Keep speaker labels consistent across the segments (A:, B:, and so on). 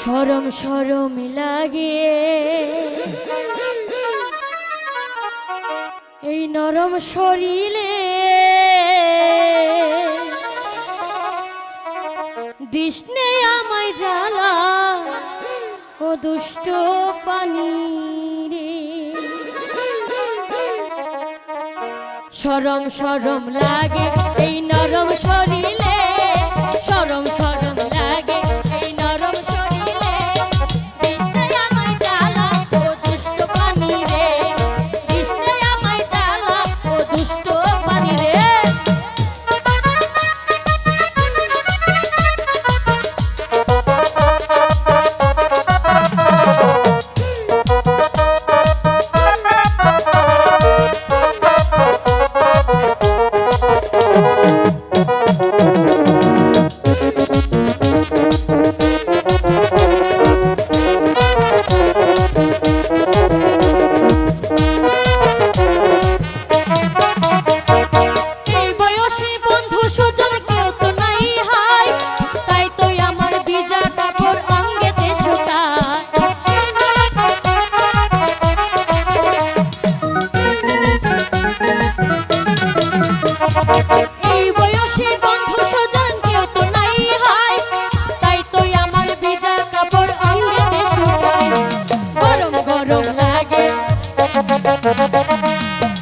A: সরম সরম লাগে এই নরম শরীরে দৃষ্ণে আমায় জ্বালা ও দুষ্ট পানি রে। সরম সরম লাগে এই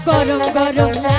A: গরম গরম